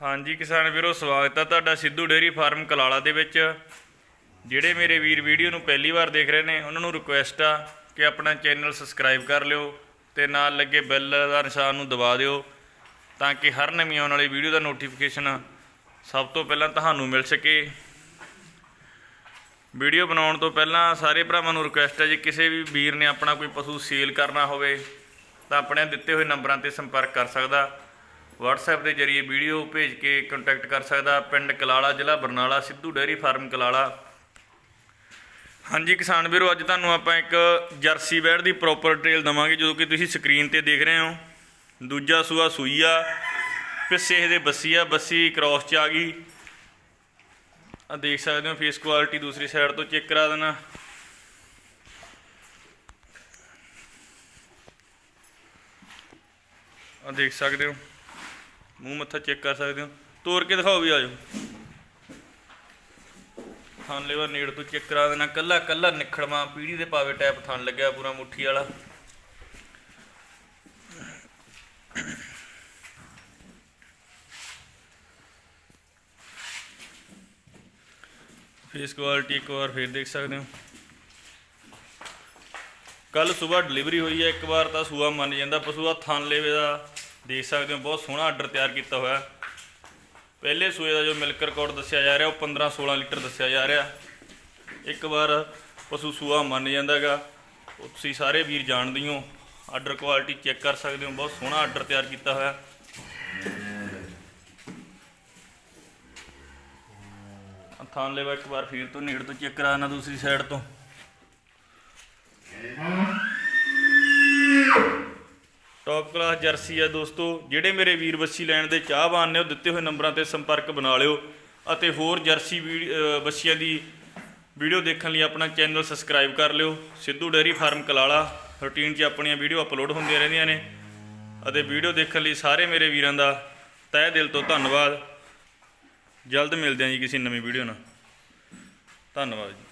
ਹਾਂਜੀ ਕਿਸਾਨ ਵੀਰੋ, ਸਵਾਗਤ ਹੈ ਤੁਹਾਡਾ ਸਿੱਧੂ ਡੇਅਰੀ ਫਾਰਮ ਕਲਾਲਾ ਦੇ ਵਿੱਚ। ਜਿਹੜੇ ਮੇਰੇ ਵੀਰ ਵੀਡੀਓ ਨੂੰ ਪਹਿਲੀ ਵਾਰ ਦੇਖ ਰਹੇ ਨੇ, ਉਹਨਾਂ ਨੂੰ ਰਿਕੁਐਸਟ ਆ ਕਿ ਆਪਣਾ ਚੈਨਲ ਸਬਸਕ੍ਰਾਈਬ ਕਰ ਲਿਓ ਤੇ ਨਾਲ ਲੱਗੇ ਬੈਲ ਦਾ ਨਿਸ਼ਾਨ ਨੂੰ ਦਬਾ ਦਿਓ ਤਾਂ ਕਿ ਹਰ ਨਵੀਂ ਆਉਣ ਵਾਲੀ ਵੀਡੀਓ ਦਾ ਨੋਟੀਫਿਕੇਸ਼ਨ ਸਭ ਤੋਂ ਪਹਿਲਾਂ ਤੁਹਾਨੂੰ ਮਿਲ ਸਕੇ। ਵੀਡੀਓ ਬਣਾਉਣ ਤੋਂ ਪਹਿਲਾਂ ਸਾਰੇ ਭਰਾਵਾਂ ਨੂੰ ਰਿਕੁਐਸਟ ਹੈ ਜੇ, ਕਿਸੇ ਵੀ ਵੀਰ ਨੇ ਆਪਣਾ ਕੋਈ ਪਸ਼ੂ ਸੇਲ ਕਰਨਾ ਹੋਵੇ ਤਾਂ ਆਪਣੇ ਦਿੱਤੇ ਹੋਏ ਨੰਬਰਾਂ ਤੇ ਸੰਪਰਕ ਕਰ ਸਕਦਾ। WhatsApp ਦੇ ਜਰੀਏ ਵੀਡੀਓ ਭੇਜ ਕੇ ਕੰਟੈਕਟ ਕਰ ਸਕਦਾ ਪਿੰਡ ਕਲਾਲਾ ਜ਼ਿਲ੍ਹਾ ਬਰਨਾਲਾ, ਸਿੱਧੂ ਡੇਅਰੀ ਫਾਰਮ ਕਲਾਲਾ। ਹਾਂਜੀ ਕਿਸਾਨ ਵੀਰੋ, ਅੱਜ ਤੁਹਾਨੂੰ ਆਪਾਂ ਇੱਕ ਜਰਸੀ ਬੈੜ ਦੀ ਪ੍ਰੋਪਰ ਡਿਟੇਲ ਦਵਾਂਗੇ, ਜਦੋਂ ਕਿ ਤੁਸੀਂ ਸਕਰੀਨ ਤੇ ਦੇਖ ਰਹੇ ਹੋ। ਦੂਜਾ ਸੂਆ ਸੂਈ ਆ ਪਿੱਛੇ ਇਹਦੇ ਬੱਸੀ ਆ ਬੱਸੀ ਕ੍ਰਾਸ ਚ ਆ ਗਈ। ਆ ਦੇਖ ਸਕਦੇ ਹੋ ਫੇਸ ਕੁਆਲਿਟੀ ਦੂਸਰੀ ਸਾਈਡ ਤੋਂ ਚੈੱਕ ਕਰਾ ਦੇਣਾ। ਆ ਦੇਖ ਸਕਦੇ ਹੋ। ਮੂੰਹ ਮੱਥਾ ਚੈੱਕ ਕਰ ਸਕਦੇ ਹੋ। ਤੋੜ ਕੇ ਦਿਖਾਓ ਵੀ ਆਜੋ ਥਣ ਲੇਵਰ ਨੇੜ ਤੋਂ ਚੈੱਕ ਕਰਾ ਦੇਣਾ। ਕੱਲਾ ਕੱਲਾ ਨਿਖੜਵਾ। ਪੀੜੀ ਦੇ ਪਾਵੇ ਟੈਪ ਥਣ ਲੱਗਿਆ ਪੂਰਾ ਮੁੱਠੀ ਵਾਲਾ। ਫੇਸ ਕੁਆਲਿਟੀ ਇੱਕ ਵਾਰ ਫੇਰ ਦੇਖ ਸਕਦੇ ਹੋ। ਕੱਲ ਸਵੇਰ ਡਿਲੀਵਰੀ ਹੋਈ ਹੈ। ਇੱਕ ਵਾਰ ਤਾਂ ਸੂਆ ਮੰਨ ਜਾਂਦਾ। ਪਸ਼ੂ ਆ ਥਣ ਲੇਵੇ ਦਾ। ਦੇਖ ਸਕਦੇ ਹੋ, ਬਹੁਤ ਸੋਹਣਾ ਆਰਡਰ ਤਿਆਰ ਕੀਤਾ ਹੋਇਆ। ਪਹਿਲੇ ਸੂਏ ਦਾ ਜੋ ਮਿਲਕ ਰਿਕਾਰਡ ਦੱਸਿਆ ਜਾ ਰਿਹਾ, ਉਹ 15 16 ਲੀਟਰ ਦੱਸਿਆ ਜਾ ਰਿਹਾ। ਇੱਕ ਵਾਰ ਪਸ਼ੂ ਸੂਆ ਮੰਨ ਜਾਂਦਾਗਾ ਉਹ ਤੁਸੀਂ ਸਾਰੇ ਵੀਰ ਜਾਣਦੇ ਹੋ ਆਰਡਰ ਕੁਆਲਿਟੀ ਚੈੱਕ ਕਰ ਸਕਦੇ ਹੋ, ਬਹੁਤ ਸੋਹਣਾ ਆਰਡਰ ਤਿਆਰ ਕੀਤਾ ਹੋਇਆ। ਆਹ ਥਾਂ ਲੈਵਾ ਇੱਕ ਵਾਰ ਫੇਰ ਤੋਂ ਨੇੜ ਤੋਂ ਚੈੱਕ ਕਰਾਣਾ ਦੂਸਰੀ ਸਾਈਡ ਤੋਂ। ਟੌਪ ਕਲਾਸ ਜਰਸੀ ਹੈ ਦੋਸਤੋ ਜਿਹੜੇ ਮੇਰੇ ਵੀਰ ਬੱਸੀ ਲੈਣ ਦੇ ਚਾਹਵਾਨ ਨੇ ਉਹ ਦਿੱਤੇ ਹੋਏ ਨੰਬਰਾਂ ਤੇ ਸੰਪਰਕ ਬਣਾ ਲਿਓ ਅਤੇ ਹੋਰ ਜਰਸੀ ਵੀਡ- ਅ, ਬੱਸੀਆਂ ਦੀ ਵੀਡੀਓ ਦੇਖਣ ਲਈ ਆਪਣਾ ਚੈਨਲ ਸਬਸਕ੍ਰਾਈਬ ਕਰ ਲਿਓ। Sidhu dairy farm Kalala routine 'ਚ ਆਪਣੀਆਂ ਵੀਡੀਓ ਅਪਲੋਡ ਹੁੰਦੀਆਂ ਰਹਿੰਦੀਆਂ ਨੇ ਅਤੇ ਵੀਡੀਓ ਦੇਖਣ ਲਈ ਸਾਰੇ ਮੇਰੇ ਵੀਰਾਂ ਦਾ ਤਹਿ ਦਿਲ ਤੋਂ ਧੰਨਵਾਦ। ਜਲਦ ਮਿਲਦੇ ਹਾਂ ਜੀ ਕਿਸੇ ਨਵੀਂ ਵੀਡੀਓ ਨਾਲ। ਧੰਨਵਾਦ ਜੀ।